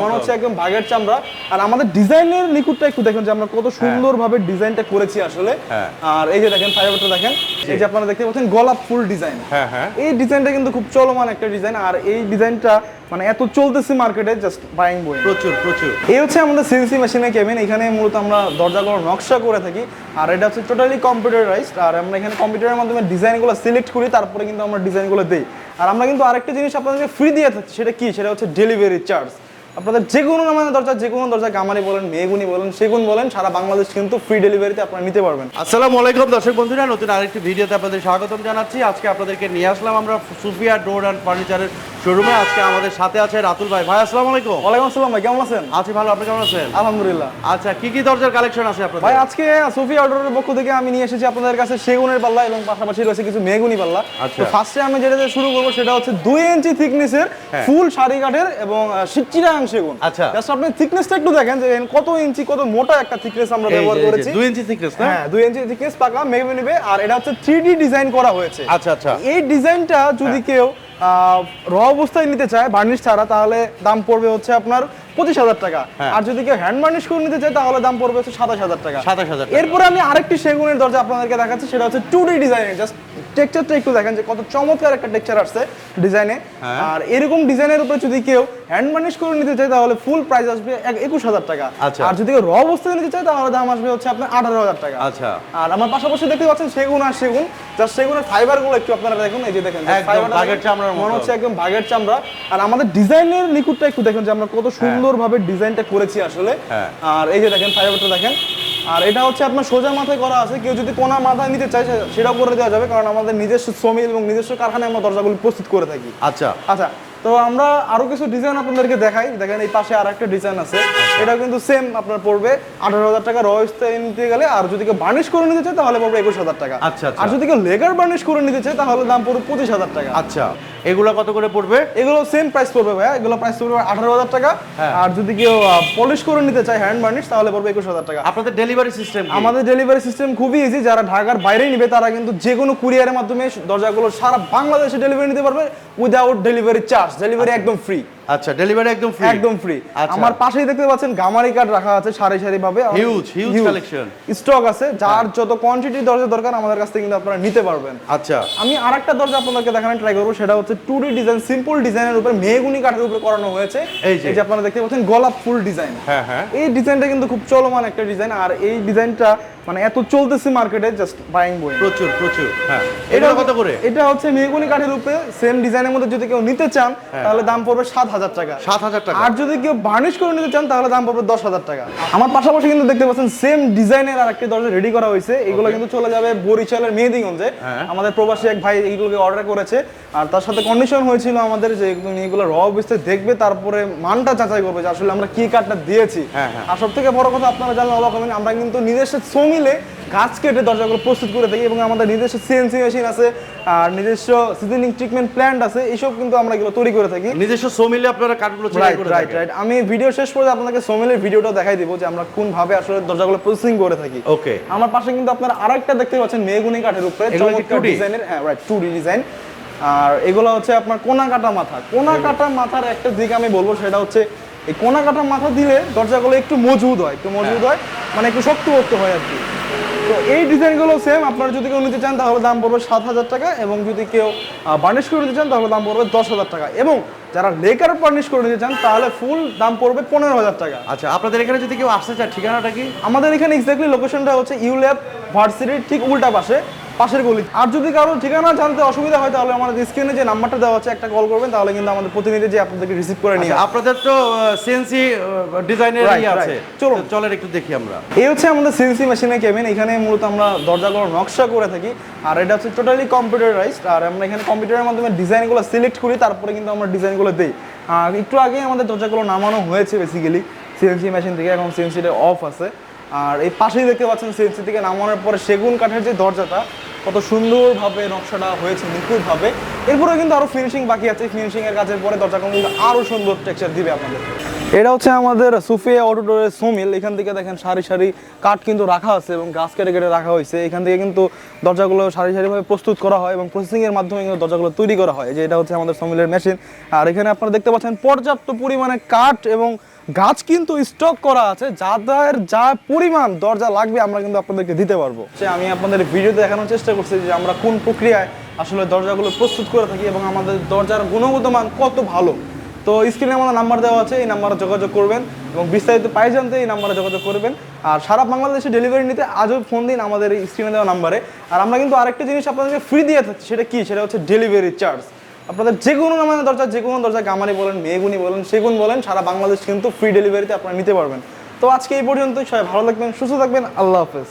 মনে হচ্ছে একদম বাঘের চামড়া। আর আমাদের ডিজাইনের নিকুটটা একটু দেখেন যে আমরা কত সুন্দর ভাবে ডিজাইনটা করেছি আসলে। হ্যাঁ। আর এই যে দেখেন ফাইবারটা দেখেন এই যে আপনারা দেখতে পাচ্ছেন গোলাপ ফুল ডিজাইন। হ্যাঁ হ্যাঁ। এই ডিজাইনটা কিন্তু খুব চলমান একটা ডিজাইন। আর এই ডিজাইনটা মানে এত চলতেছে মার্কেটে জাস্ট বাইং বই। প্রচুর প্রচুর। এই হচ্ছে আমাদের সিএনসি মেশিনের কেবিন এখানে মূলত আমরা দরজাগুলো নকশা করে থাকি। আর এটা হচ্ছে টোটালি কম্পিউটারাইজড আর আমরা এখানে কম্পিউটারের মাধ্যমে ডিজাইনগুলো সিলেক্ট করি তারপরে কিন্তু আমরা ডিজাইনগুলো দিই। আর আমরা কিন্তু আরেকটা জিনিস আপনাদেরকে ফ্রি দিয়ে থাকছি সেটা কি? সেটা হচ্ছে ডেলিভারি চার্জ আপনাদের যে কোনো নামের দরজা যে কোনো দরজা গামারি বলেন মেগুনি বলেন সেগুন বলেন সারা বাংলাদেশ কিন্তু ফ্রি ডেলিভারিতে আপনারা নিতে পারবেন। আসসালামু আলাইকুম দর্শক বন্ধুরা নতুন আরেকটি ভিডিওতে আপনাদের স্বাগতম জানাচ্ছি। আজকে আপনাদেরকে নিয়ে আসলাম আমরা সুফিয়া ডোর অ্যান্ড ফার্নিচারের শোরুমে আজকে আমাদের সাথে আছে রাতুল ভাই। ভাই আসসালামু আলাইকুম। ওয়ালাইকুম আসসালাম ভাই কেমন আছেন? আছি ভালো আপনি কেমন আছেন? আলহামদুলিল্লাহ। আচ্ছা কি কি দরজার কালেকশন আছে আপনাদের? ভাই আজকে সোফি অর্ডারের পক্ষ থেকে আমি নিয়ে এসেছি আপনাদের কাছে সেগুনের পাল্লা এবং পাশাপাশি রয়েছে কিছু মেগুনি পাল্লা। আচ্ছা। তো ফার্স্টে আমি যেটা শুরু করব সেটা হচ্ছে দুই ইঞ্চি থিকনেসের হ্যাঁ। ফুল শাড়ি কাঠের এবং সিচিরাং সেগুন। আচ্ছা। জাস্ট আপনি থিকনেসটা একটু দেখেন যে কত ইঞ্চি কত মোটা একটা থিকনেস আমরা ব্যবহার করেছি। দুই ইঞ্চি thickness না? হ্যাঁ দুই ইঞ্চি থিকনেস পাকা মেগুনি বে আর এটা হচ্ছে থ্রি ডিজাইন করা হয়েছে। আচ্ছা আচ্ছা। এই ডিজাইনটা যদি কেউ র অবস্থায় নিতে চায় বার্নিশ ছাড়া তাহলে দাম পড়বে হচ্ছে আপনার পঁচিশ হাজার টাকা। হ্যাঁ। আর যদি কেউ হ্যান্ড বার্নিশ করে নিতে চায় তাহলে দাম পড়বে হচ্ছে সাতাশ হাজার টাকা। সাতাশ হাজার এরপরে আমি আরেকটি সেগুনের দরজা আপনাদেরকে দেখাচ্ছি সেটা হচ্ছে টু ডি ডিজাইনের জাস্ট টেক্সচারটা একটু দেখেন যে কত চমৎকার একটা টেক্সচার আসছে ডিজাইনে। হ্যাঁ। আর এরকম ডিজাইনের উপরে যদি কেউ হ্যান্ড বার্নিশ করে নিতে চায় তাহলে ফুল প্রাইস আসবে একুশ হাজার টাকা। আচ্ছা। আর যদি কেউ র অবস্থায় নিতে চায় তাহলে দাম আসবে হচ্ছে আপনার আঠারো হাজার টাকা। আচ্ছা। আর আমার পাশাপাশি দেখতে পাচ্ছেন সেগুন আর সেগুন। জাস্ট সেগুনের ফাইবারগুলো একটু আপনারা দেখুন এই যে দেখেন মনে হচ্ছে একদম বাঘের চামড়া। আর আমাদের ডিজাইনের নিখুঁতটা একটু দেখুন যে আমরা কত সুন্দর ভাবে ডিজাইনটা করেছি আসলে। হ্যাঁ। আর এই যে দেখেন ফাইবারটা দেখেন আর এটা হচ্ছে আপনার সোজা মাথায় করা আছে। কেউ যদি কোনা মাথায় নিতে চায় সেটাও করে দেওয়া যাবে। কারণ আমাদের নিজস্ব শ্রমিক এবং নিজস্ব কারখানায় আমরা দরজাগুলি প্রস্তুত করে থাকি। আচ্ছা। আচ্ছা তো আমরা আরও কিছু ডিজাইন আপনাদেরকে দেখাই। দেখেন এই পাশে আর একটা ডিজাইন আছে। এটা কিন্তু সেম আপনার পড়বে। আঠারো হাজার টাকা রয়েস্তায় নিতে গেলে আর যদি কেউ বার্নিশ করে নিতে চায় তাহলে পড়বে একুশ হাজার টাকা। আচ্ছা, আচ্ছা। আর যদি কেউ লেগার বার্নিশ করে নিতে চায় তাহলে দাম পড়বে পঁচিশ হাজার টাকা। আচ্ছা। এগুলা কত করে পড়বে? এগুলো সেম প্রাইস পড়বে ভাইয়া। এগুলো প্রাইস পড়বে আঠারো হাজার টাকা। হ্যাঁ। আর যদি কেউ পলিশ করে নিতে চায় হ্যান্ড বার্নিশ তাহলে পড়বে একুশ হাজার টাকা। আপনাদের ডেলিভারি সিস্টেম আমাদের ডেলিভারি সিস্টেম খুবই ইজি যারা ঢাকার বাইরে নিবে তারা কিন্তু যে কোনো কুরিয়ারের মাধ্যমে দরজাগুলো সারা বাংলাদেশে ডেলিভারি নিতে পারবে উইদাউট ডেলিভারি চার্জ ডেলিভারি একদম ফ্রি আচ্ছা ডেলিভারি একদম ফ্রি একদম ফ্রি আচ্ছা। আমার পাশেই দেখতে পাচ্ছেন গামারি কার্ড রাখা আছে সারি সারি ভাবে Huge, huge collection. স্টক আছে যার যত কোয়ান্টিটি দরজা দরকার আমাদের কাছ থেকে কিন্তু আপনারা নিতে পারবেন। আচ্ছা। আমি আরেকটা দরজা আপনাদেরকে দেখানোর ট্রাই করব সেটা হচ্ছে টু ডি ডিজাইন সিম্পল ডিজাইনের উপরে মেহগুনি কাঠের উপরে করানো হয়েছে। এই যে। আপনারা দেখতে পাচ্ছেন গোলাপ ফুল ডিজাইন হ্যাঁ হ্যাঁ। এই ডিজাইনটা কিন্তু খুব চলমান একটা ডিজাইন আর এই ডিজাইনটা মানে এত চলতেছে মার্কেটে জাস্ট বাইং বই। প্রচুর প্রচুর হ্যাঁ। এটা কত করে এটা হচ্ছে মেহগুনি কাঠের উপরে সেম ডিজাইনের মধ্যে যদি কেউ নিতে চান হ্যাঁ। তাহলে দাম পড়বে সাত হাজার টাকা। সাত হাজার টাকা। আর যদি কেউ বার্নিশ করে নিতে চান তাহলে দাম পড়বে দশ হাজার টাকা। আমার পাশাপাশি কিন্তু দেখতে পাচ্ছেন সেম ডিজাইনের আর একটা দরজা রেডি করা হয়েছে। এগুলো কিন্তু চলে যাবে বরিশালের মেহেদিগঞ্জে। হ্যাঁ। আমাদের প্রবাসী এক ভাই এইগুলোকে অর্ডার করেছে। আর তার সাথে কন্ডিশন হয়েছিল আমাদের যে এগুলো র অবস্থায় দেখবে তারপরে মানটা যাচাই করবে যে আসলে আমরা কি কাঠটা দিয়েছি। হ্যাঁ। আর সব থেকে বড় কথা আপনারা জানলে অবাক হবেন আমরা কিন্তু নিজস্ব সমিলে গাছ কেটে দরজাগুলো প্রস্তুত করে থাকি এবং আমাদের নিজস্ব সিএনসি মেশিন আছে আর নিজস্ব সিজনিং ট্রিটমেন্ট প্ল্যান্ট আছে এইসব কিন্তু আমরা এগুলো তৈরি করে থাকি। নিজস্ব সো মিলে আপনারা কাঠগুলো রাইট রাইট রাইট আমি ভিডিও শেষ করে আপনাকে সোমেলের ভিডিওটা দেখাই দিব যে আমরা কোন ভাবে আসলে দরজাগুলো প্রসেসিং করে থাকি। ওকে আমার পাশে কিন্তু আপনারা আরেকটা দেখতে পাচ্ছেন মেগুনি কাঠের উপরে চমৎকার ডিজাইনের হ্যাঁ রাইট টু ডিজাইন আর এগুলো হচ্ছে আপনার কোনা কাটা মাথা। কোনা কাটা মাথার একটা দিক আমি বলব সেটা হচ্ছে এই কোনা কাটা মাথা দিলে দরজাগুলো একটু মজবুত হয় একটু মজবুত হয়। মানে একটু শক্তপোক্ত হয় আর কি। তো এই ডিজাইনগুলো সেম আপনারা যদি কেউ নিতে চান তাহলে দাম পড়বে সাত হাজার টাকা এবং যদি কেউ বার্নিশ করে নিতে চান তাহলে দাম পড়বে দশ হাজার টাকা এবং যারা লেকার বার্নিশ করে নিতে চান তাহলে ফুল দাম পড়বে পনেরো হাজার টাকা। আচ্ছা আপনাদের এখানে যদি কেউ আসতে চায় ঠিকানাটা কি? আমাদের এখানে এক্স্যাক্টলি লোকেশনটা হচ্ছে ইউল্যাব ভার্সিটির ঠিক উল্টা পাশে। পাশের গলি। আর যদি কারও ঠিকানা জানতে অসুবিধা হয় তাহলে আমাদের স্ক্রিনে যে নাম্বারটা দেওয়া আছে একটা কল করবেন তাহলে কিন্তু আমাদের প্রতিনিধি যে আপনাদেরকে রিসিভ করে নিয়ে আচ্ছা, আপনাদের তো সিএনসি ডিজাইনের ইয়ে আছে। চলুন। চলেন একটু দেখি আমরা। এই হচ্ছে আমাদের সিএনসি মেশিনের কেবিন এখানে মূলত আমরা দরজাগুলো নকশা করে থাকি। আর এটা হচ্ছে টোটালি কম্পিউটারাইজড আর আমরা এখানে কম্পিউটারের মাধ্যমে ডিজাইনগুলো সিলেক্ট করি তারপরে কিন্তু আমরা ডিজাইনগুলো দিই। আর একটু আগে আমাদের দরজাগুলো নামানো হয়েছে বেসিক্যালি সিএনসি মেশিন থেকে এখন সিএনসিটা অফ আছে। আর এই পাশেই দেখতে পাচ্ছেন সিএনসি থেকে নামানোর পরে সেগুন কাঠের যে দরজাটা কত সুন্দরভাবে নকশাটা হয়েছে, নিখুঁতভাবে। এরপরে কিন্তু আরও ফিনিশিং বাকি আছে। ফিনিশিং এর কাজের পরে দরজাগুলো কিন্তু আরও সুন্দর টেক্সচার দিবে আপনাদের। এটা হচ্ছে আমাদের সুফিয়া অটোডোরের সোমিল। এখান থেকে দেখেন সারি সারি কাঠ কিন্তু রাখা আছে এবং গাছ কেটে কেটে রাখা হয়েছে। এখান থেকে কিন্তু দরজাগুলো সারি সারিভাবে প্রস্তুত করা হয় এবং প্রসেসিংয়ের মাধ্যমে কিন্তু দরজাগুলো তৈরি করা হয়। যে এটা হচ্ছে আমাদের সোমিলের মেশিন আর এখানে আপনারা দেখতে পাচ্ছেন পর্যাপ্ত পরিমাণে কাঠ এবং গাছ কিন্তু স্টক করা আছে, যাদের যা পরিমাণ দরজা লাগবে আমরা কিন্তু আপনাদেরকে দিতে পারব। সে আমি আপনাদের ভিডিওতে দেখানোর চেষ্টা করছি যে আমরা কোন প্রক্রিয়ায় আসলে দরজাগুলো প্রস্তুত করে থাকি এবং আমাদের দরজার গুণগত মান কত ভালো। তো স্ক্রিনে আমাদের নাম্বার দেওয়া আছে, এই নাম্বারে যোগাযোগ করবেন এবং বিস্তারিত পাই জানতে এই নাম্বারে যোগাযোগ করবেন। আর সারা বাংলাদেশে ডেলিভারি নিতে আজও ফোন দিন আমাদের স্ক্রিনে দেওয়া নাম্বারে আর আমরা কিন্তু আরেকটা জিনিস আপনাদেরকে ফ্রি দিয়ে থাকছি, সেটা কি? সেটা হচ্ছে ডেলিভারি চার্জ আপনাদের যে কোনো নামের দরজা যে কোনো দরজা গামারি বলেন মেগুনি বলেন, সেগুন বলেন, সারা বাংলাদেশ কিন্তু ফ্রি ডেলিভারিতে আপনারা নিতে পারবেন। তো আজকে এই পর্যন্তই, সবাই ভালো থাকবেন, সুস্থ থাকবেন, আল্লাহ হাফেজ।